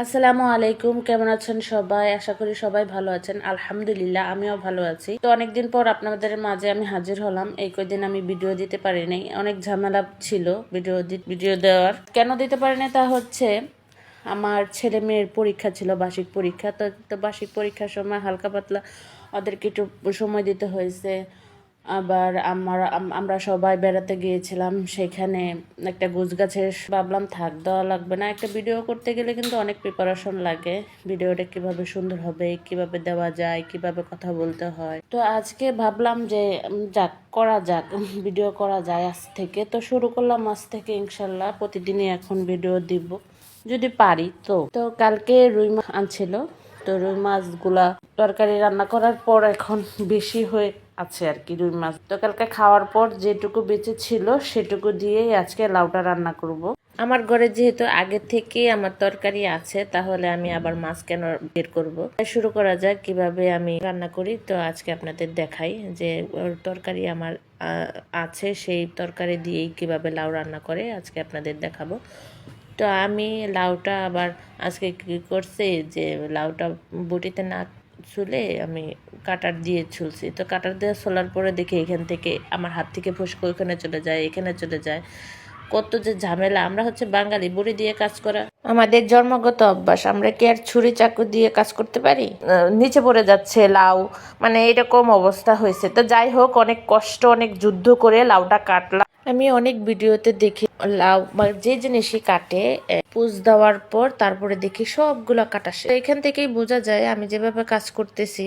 আসসালামু আলাইকুম, কেমন আছেন সবাই? আশা করি সবাই ভালো আছেন। আলহামদুলিল্লাহ, আমিও ভালো আছি। তো অনেকদিন পর আপনাদের মাঝে আমি হাজির হলাম। এই কয়দিন আমি ভিডিও দিতে পারি নাই। অনেক ঝামেলা ছিল ভিডিও ভিডিও দেওয়ার। কেন দিতে পারি না তা হচ্ছে, আমার ছেলে মেয়ের পরীক্ষা ছিল, বার্ষিক পরীক্ষা। তো তো বার্ষিক পরীক্ষার সময় হালকা পাতলা ওদেরকে একটু সময় দিতে হয়েছে। আবার আমার আমরা সবাই বেড়াতে গিয়েছিলাম, সেখানে একটা গোছ গাছের ভাবলাম থাক, দেওয়া লাগবে না। একটা ভিডিও করতে গেলে কিন্তু অনেক প্রিপারেশন লাগে। ভিডিওটা কীভাবে সুন্দর হবে, কীভাবে দেওয়া যায়, কীভাবে কথা বলতে হয়। তো আজকে ভাবলাম যে যাক, করা যাক ভিডিও করা যায় আজ থেকে। তো শুরু করলাম আজ থেকে, ইনশাল্লাহ, প্রতিদিনই এখন ভিডিও দিব, যদি পারি তো। তো কালকে রুই মাছ আনছিল, তো রুই মাছগুলা তরকারি রান্না করার পর এখন বেশি হয়ে আছে আর কি, রুই মাছ। তো কালকে খাওয়ার পর যেটুকু বেঁচে ছিল সেটুকু দিয়েই আজকে লাউটা রান্না করব। আমার ঘরে যেহেতু আগে থেকে আমার তরকারি আছে, তাহলে আমি আবার মাছ কেন বের করব? শুরু করা যাক, কীভাবে আমি রান্না করি। তো আজকে আপনাদের দেখাই যে তরকারি আমার আছে, সেই তরকারি দিয়েই কীভাবে লাউ রান্না করে আজকে আপনাদের দেখাবো। তো আমি লাউটা আবার আজকে কী করছি যে লাউটা বটিতে না ছুলে আমি কাটার দিয়ে ছুলছি। তো কাটার দিয়ে ছোলার পরে দেখি এখান থেকে আমার হাত থেকে ফসকে ওইখানে চলে যায়, এখানে চলে যায়। কত যে ঝামেলা, আমরা হচ্ছে বাঙালি, বুড়ি দিয়ে কাজ করা। আমাদের জন্মগত অভ্যাস, আমরা কি আর ছুরি চাকু দিয়ে কাজ করতে পারি? নিচে পড়ে যাচ্ছে লাউ মানে এরকম অবস্থা হয়েছে। তো যাই হোক, অনেক কষ্ট, অনেক যুদ্ধ করে লাউটা কাটলাম। আমি অনেক ভিডিওতে দেখি লাউ বা যে জিনিসই কাটে পুষ দেওয়ার পর তারপরে দেখি সবগুলো কাটা শেষ। এখান থেকেই বোঝা যায় আমি যেভাবে কাজ করতেছি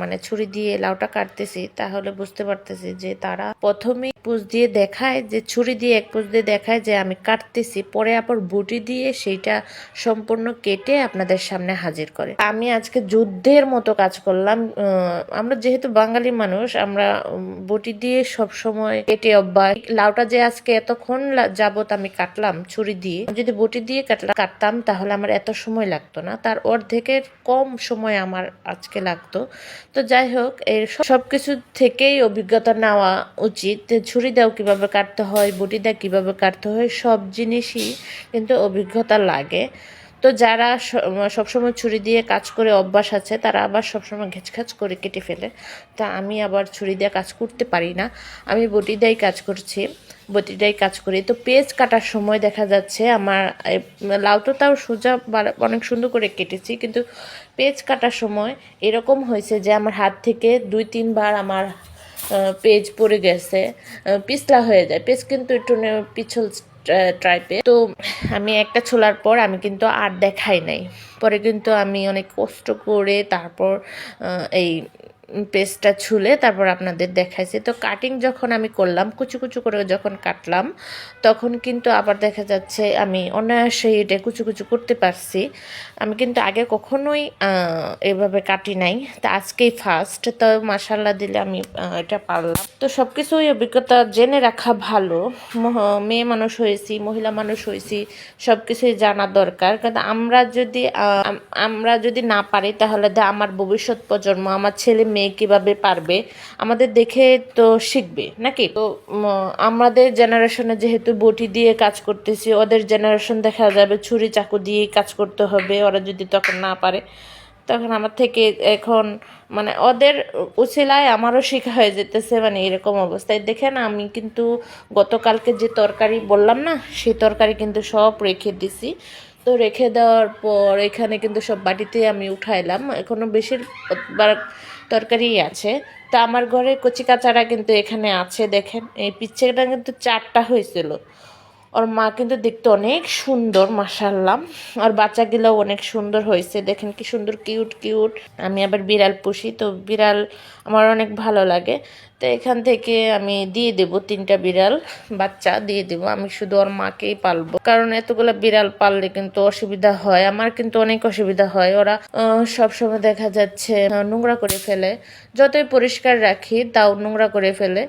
মানে ছুরি দিয়ে লাউটা কাটতেছি, তাহলে বুঝতে পারতেছি যে তারা প্রথমে পুষ দিয়ে দেখায় যে, ছুরি দিয়ে এক পুষ দিয়ে দেখায় যে আমি কাটতেছি, পরে আবার বটি দিয়ে সেইটা সম্পূর্ণ কেটে আপনাদের সামনে হাজির করে আমি আজকে যুদ্ধের মতো কাজ করলাম আমরা যেহেতু বাঙালি মানুষ, আমরা বটি দিয়ে সব সময় কেটে অভ্যাস লাউটা যে আজকে এতক্ষণ লা- যাবত আমি কাটলাম ছুরি দিয়ে। যদি বটি দিয়ে কাটলাম কাটতাম তাহলে আমার এত সময় লাগতো না। তার অর্ধেকের কম সময় আমার আজকে লাগতো। তো যাই হোক, এর সব- কিছু থেকেই অভিজ্ঞতা নেওয়া উচিত ছুরি দাও কীভাবে কাটতে হয়, বটি দাও কীভাবে কাটতে হয়, সব জিনিসই কিন্তু অভিজ্ঞতা লাগে। তো যারা সবসময় ছুরি দিয়ে কাজ করে অভ্যাস আছে, তারা আবার সবসময় ঘেচঘাচ করে কেটে ফেলে। তা আমি আবার ছুরি দিয়ে কাজ করতে পারি না। আমি বটি দিয়েই কাজ করছি বটিটাই কাজ করি। তো পেঁয়াজ কাটার সময় দেখা যাচ্ছে আমার এই লাউটা তাও সোজা অনেক সুন্দর করে কেটেছি, কিন্তু পেঁয়াজ কাটার সময় এরকম হয়েছে যে আমার হাত থেকে দুই, তিনবার আমার পেজ পড়ে গেছে পিছলা হয়ে যায়। পেজ কিন্তু একটু পিছল টাইপের তো আমি একটা ছোলার পর আমি কিন্তু আর দেখাই নাই। পরে কিন্তু আমি অনেক কষ্ট করে তারপর এই পেস্টটা ছুলে তারপর আপনাদের দেখাইছি। তো কাটিং যখন আমি করলাম, কুচু কুচু করে যখন কাটলাম, তখন কিন্তু আবার দেখা যাচ্ছে আমি অনায়াসে এটা কুচু কুচু করতে পারছি। আমি কিন্তু আগে কখনোই এভাবে কাটি নাই। তা আজকেই ফার্স্ট তো মাসাল্লাহ দিলে আমি এটা পারলাম। তো সব কিছুই অভিজ্ঞতা জেনে রাখা ভালো। মেয়ে মানুষ হয়েছি, মহিলা মানুষ হয়েছি সব কিছুই জানা দরকার। কারণ আমরা যদি আমরা যদি না পারি, তাহলে আমার ভবিষ্যৎ প্রজন্ম, আমার ছেলে মেয়ে কীভাবে পারবে, আমাদের দেখে তো শিখবে, নাকি? তো আমাদের জেনারেশনে যেহেতু বটি দিয়ে কাজ করতেছি, ওদের জেনারেশন দেখা যাবে ছুরি চাকু দিয়ে কাজ করতে হবে, ওরা যদি তখন না পারে, তখন আমার থেকে এখন মানে ওদের উচিলায় আমারও শেখা হয়ে যেতেছে মানে এরকম অবস্থায়। দেখেন, আমি কিন্তু গতকালকে যে তরকারি বললাম না সেই তরকারি কিন্তু সব রেখে দিছি। তো রেখে দেওয়ার পর এখানে কিন্তু সব বাটিতে আমি উঠাইলাম। এখনও বেশিরভাগ তরকারি আছে। তা আমার ঘরে কচি কাচারা কিন্তু এখানে আছে, দেখেন। এই পিচ্ছেটা কিন্তু চারটা হয়েছিল। ওর মা কিন্তু দেখতে অনেক সুন্দর মাসাল্লাম আর বাচ্চাগুলোও অনেক সুন্দর হয়েছে। দেখেন কি সুন্দর, কিউট কিউট। আমি আবার বিড়াল পুষি, তো বিড়াল আমার অনেক ভালো লাগে। তো এখান থেকে আমি দিয়ে দেব তিনটা বিড়াল, বাচ্চা দিয়ে দেব। আমি শুধু ওর মাকেই পালবো। কারণ এতগুলো বিড়াল পাললে কিন্তু অসুবিধা হয়, আমার কিন্তু অনেক অসুবিধা হয়। ওরা সব সময় দেখা যাচ্ছে নোংরা করে ফেলে। যতই পরিষ্কার রাখি, তাও নোংরা করে ফেলে।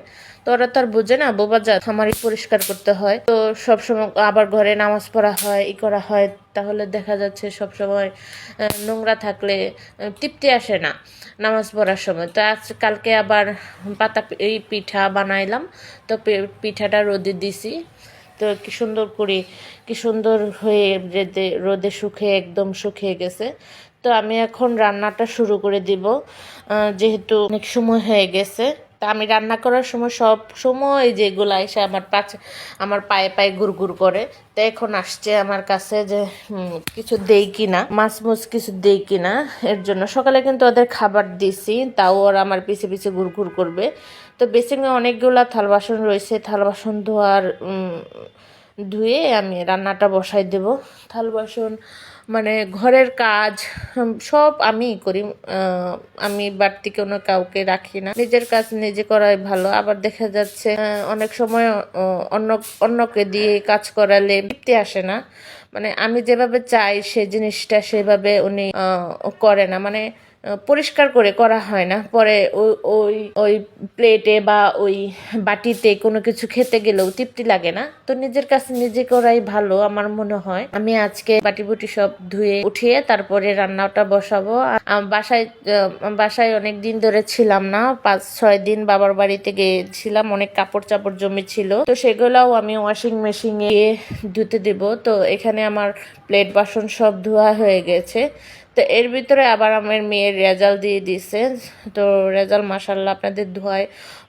তো ওরা তো আর বোঝে না, বোবা যা আমারই পরিষ্কার করতে হয়। তো সবসময় আবার ঘরে নামাজ পড়া হয়, ই করা হয়। তাহলে দেখা যাচ্ছে সবসময় আহ, নোংরা থাকলে তৃপ্তি আসে না নামাজ পড়ার সময়। তো আজ কালকে আবার পাতা এই পিঠা বানাইলাম। তো পিঠাটা রোদে দিছি। তো কি সুন্দর করে কি সুন্দর হয়ে রোদে রোদে শুকিয়ে একদম শুকিয়ে গেছে। তো আমি এখন রান্নাটা শুরু করে দিব। যেহেতু অনেক সময় হয়ে গেছে। তা আমি রান্না করার সময় সব সময় যেগুলো এসে আমার পাশে আমার পায়ে পায়ে গুড় করে, তো এখন আসছে আমার কাছে যে কিছু দেই কিনা, মাছ মুছ কিছু দেই কিনা, এর জন্য। সকালে কিন্তু ওদের খাবার দিছি, তাও ওরা আমার পিছে পিছে গুড় করবে। তো বেসিংয়ে অনেকগুলা থাল বাসন রয়েছে, থাল বাসন ধোয়ার ধুয়ে আমি রান্নাটা বসাই দেব। থাল বাসন মানে ঘরের কাজ সব আমি করি। আমি বাড়তি কোনো কাউকে রাখি না। নিজের কাজ নিজে করাই ভালো। আবার দেখা যাচ্ছে অনেক সময় অন্য, অন্যকে দিয়ে কাজ করালে তৃপ্তি আসে না। মানে আমি যেভাবে চাই সে জিনিসটা সেভাবে উনি করে না। মানে পরিষ্কার করে করা হয় না। পরে ওই ওই প্লেটে বা ওই বাটিতে কোনো কিছু খেতে গেলেও তৃপ্তি লাগে না। তো নিজের কাছে নিজে করাই ভালো আমার মনে হয়। আমি আজকে বাটি বুটি সব ধুয়ে উঠিয়ে তারপরে রান্নাটা বসাবো। বাসায় বাসায় অনেক দিন ধরে ছিলাম না। পাঁচ, ছয় দিন বাবার বাড়িতে গিয়েছিলাম। অনেক কাপড় চাপড় জমি ছিল তো সেগুলাও আমি ওয়াশিং মেশিনে ধুতে দেব। তো এখানে আমার প্লেট বাসন সব ধোয়া হয়ে গেছে। তো এর ভিতরে আবার আমার মেয়ের রেজাল্ট দিয়ে দিছে। তো রেজাল্ট মাসাল্লাহ আপনাদের ধোয়ায়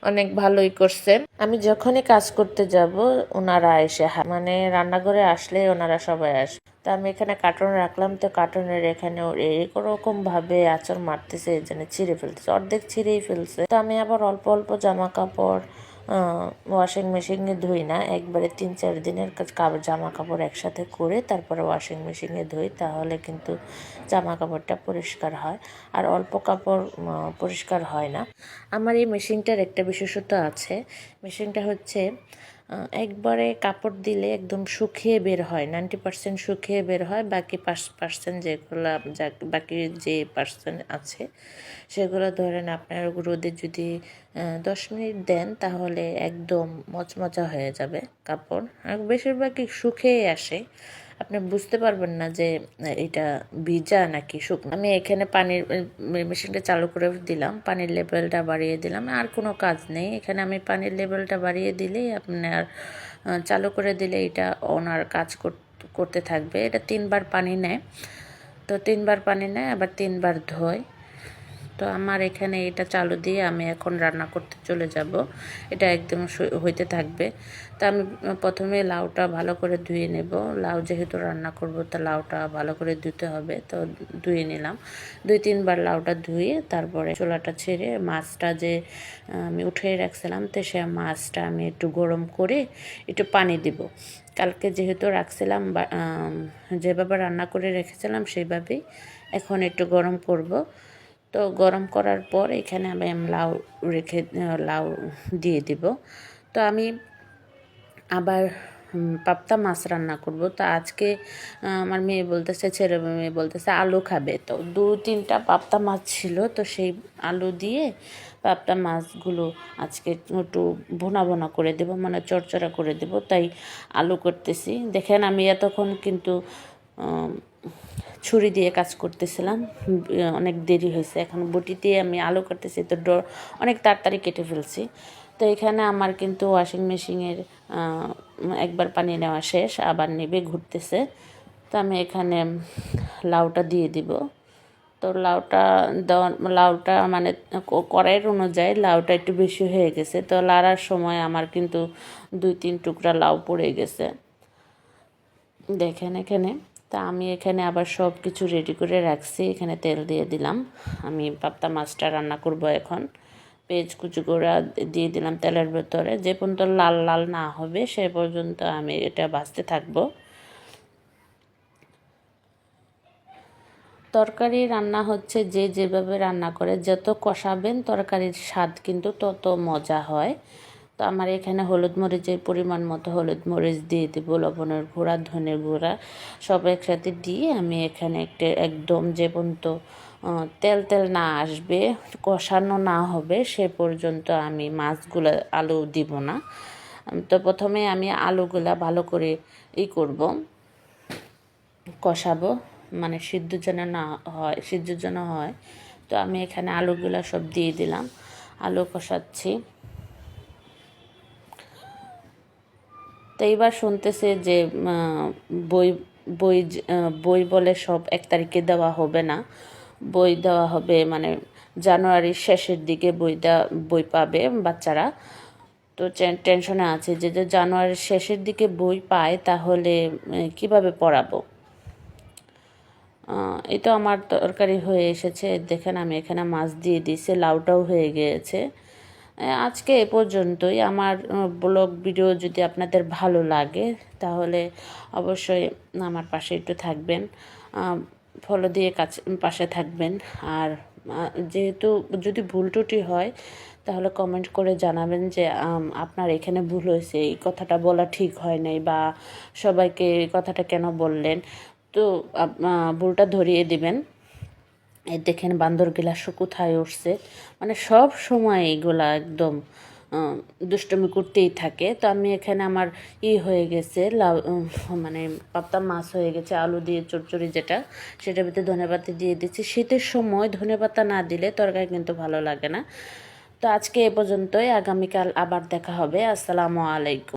অনেক ভালোই করছে। আমি যখনই কাজ করতে যাব, ওনারা এসে মানে রান্নাঘরে আসলে ওনারা সবাই আসে তো আমি এখানে কার্টুন রাখলাম, তো কার্টুনের এখানে এরকম ভাবে আচর মারতেছে এই জন্য ছিঁড়ে ফেলতেছে। অর্ধেক ছিঁড়েই ফেলছে। তো আমি আবার অল্প অল্প জামা কাপড় ওয়াশিং মেশিনে ধুই না। একবারে তিন চার দিনের কাপড় জামা কাপড় একসাথে করে তারপরে ওয়াশিং মেশিনে ধুই, তাহলে কিন্তু জামা কাপড়টা পরিষ্কার হয়। আর অল্প কাপড় পরিষ্কার হয় না। আমার এই মেশিনটার একটা বিশেষত্ব আছে। মেশিনটা হচ্ছে একবারে কাপড় দিলে একদম শুকিয়ে বের হয়, নাইনটি পার্সেন্ট শুকিয়ে বের হয়, বাকি পার্সেন্ট যেগুলো বাকি যে পার্সেন্ট আছে, সেগুলো ধরেন আপনার রোদে যদি দশ মিনিট দেন তাহলে একদম মচমচা হয়ে যাবে কাপড়। আর বেশিরভাগই শুকিয়ে আসে। আপনি বুঝতে পারবেন না যে, এটা ভিজা নাকি শুকনো। আমি এখানে পানির মেশিনটা চালু করে দিলাম, পানির লেভেলটা বাড়িয়ে দিলাম, আর কোনো কাজ নেই। এখানে আমি পানির লেভেলটা বাড়িয়ে দিলেই আপনার চালু করে দিলে এটা ওনার কাজ কর- করতে থাকবে। এটা তিনবার পানি নেয়। তো তিনবার পানি নেয়, আবার তিনবার ধোয়। তো আমার এখানে এটা চালু দিয়ে আমি এখন রান্না করতে চলে যাব। এটা একদম হইতে থাকবে। তো আমি প্রথমে লাউটা ভালো করে ধুয়ে নেব। লাউ যেহেতু রান্না করব, তো লাউটা ভালো করে ধুতে হবে। তো ধুয়ে নিলাম। দুই, তিনবার লাউটা ধুয়ে তারপরে চোলাটা ছেড়ে মাছটা যে আমি উঠিয়ে রাখছিলাম, তো সে মাছটা আমি একটু গরম করে একটু পানি দিব। কালকে যেহেতু রাখছিলাম যেভাবে রান্না করে রেখেছিলাম, সেইভাবেই এখন একটু গরম করব। তো গরম করার পর এখানে আমি লাউ রেখে লাউ দিয়ে দিব। তো আমি আবার পাপ্তা মাছ রান্না করব। তো আজকে আমার মেয়ে বলতেছে, ছেলে মেয়ে বলতেছে, আলু খাবে। তো দু তিনটা পাপ্তা মাছ ছিল, তো সেই আলু দিয়ে পাপ্তা মাছগুলো আজকে একটু ভোনা ভোনা করে দেব মানে চড়চড়া করে দেব। তাই আলু করতেছি। দেখেন আমি এতক্ষণ কিন্তু ছুরি দিয়ে কাজ করতেছিলাম। অনেক দেরি হয়েছে। এখন বটি দিয়ে আমি আলু কাটতেছি, তো ড- অনেক তাড়াতাড়ি কেটে ফেলছি। তো এখানে আমার কিন্তু ওয়াশিং মেশিনের একবার পানি নেওয়া শেষ, আবার নেবে, ঘুরতেছে। তো আমি এখানে লাউটা দিয়ে দিব। তো লাউটা দেওয়া লাউটা মানে কড়াইয়ের অনুযায়ী লাউটা একটু বেশি হয়ে গেছে। তো লাড়ার সময় আমার কিন্তু দুই তিন টুকরা লাউ পড়ে গেছে। দেখেন এখানে। তা আমি এখানে আবার সব কিছু রেডি করে রাখছি। এখানে তেল দিয়ে দিলাম। আমি পাপ্তা মাছটা রান্না করব এখন। পেঁয়াজ কুচি করে দিয়ে দিলাম তেলের ভেতরে। যে পর্যন্ত লাল লাল না হবে, সে পর্যন্ত আমি এটা ভাজতে থাকব। তরকারি রান্না হচ্ছে যে যেভাবে রান্না করে, যত কষাবেন তরকারির স্বাদ কিন্তু তত মজা হয়। তো আমার এখানে হলুদ মরিচের পরিমাণ মতো হলুদ মরিচ দিয়ে দেবো, লবণের গুঁড়া, ধনের গুঁড়া, সব একসাথে দিয়ে আমি এখানে একটা একদম যে পর্যন্ত তেল তেল না আসবে, কষানো না হবে, সে পর্যন্ত আমি মাছগুলো আলু দিব না। তো প্রথমে আমি আলুগুলা ভালো করে ই করব, কষাবো মানে সিদ্ধ যেন না হয়, সিদ্ধ যেন হয়। তো আমি এখানে আলুগুলো সব দিয়ে দিলাম, আলু কষাচ্ছি। তো এইবার শুনতেছে যে বই বই বই বলে সব এক তারিখে দেওয়া হবে না। বই দেওয়া হবে মানে জানুয়ারির শেষের দিকে বই বই পাবে বাচ্চারা। তো টেনশনে আছে যে জানুয়ারির শেষের দিকে বই পায় তাহলে কীভাবে পড়াবো? এই তো আমার তরকারি হয়ে এসেছে। দেখেন আমি এখানে মাছ দিয়ে দিয়েছি, লাউটাও হয়ে গিয়েছে। আজকে এ পর্যন্তই। আমার ব্লগ ভিডিও যদি আপনাদের ভালো লাগে, তাহলে অবশ্যই আমার পাশে একটু থাকবেন। ফলো দিয়ে কাছে, পাশে থাকবেন। আর যেহেতু যদি ভুল ত্রুটি হয়, তাহলে কমেন্ট করে জানাবেন যে আপনার এখানে ভুল হয়েছে, এই কথাটা বলা ঠিক হয় নাই বা সবাইকে কথাটা কেন বললেন। তো ভুলটা ধরিয়ে দিবেন। দেখেন বান্দর গিলাস কোথায় উঠছে। মানে সব সময় এগুলা একদম দুষ্টুমি করতেই থাকে। তো আমি এখানে আমার ই হয়ে গেছে, লাউ মানে পাপ্তা মাছ হয়ে গেছে, আলু দিয়ে, চচ্চড়ি যেটা, সেটার ভিতরে ধনেপাতা দিয়ে দিচ্ছি। শীতের সময় ধনেপাতা না দিলে তরকারি কিন্তু ভালো লাগে না। তো আজকে এ পর্যন্তই, আগামীকাল আবার দেখা হবে। আসসালামু আলাইকুম।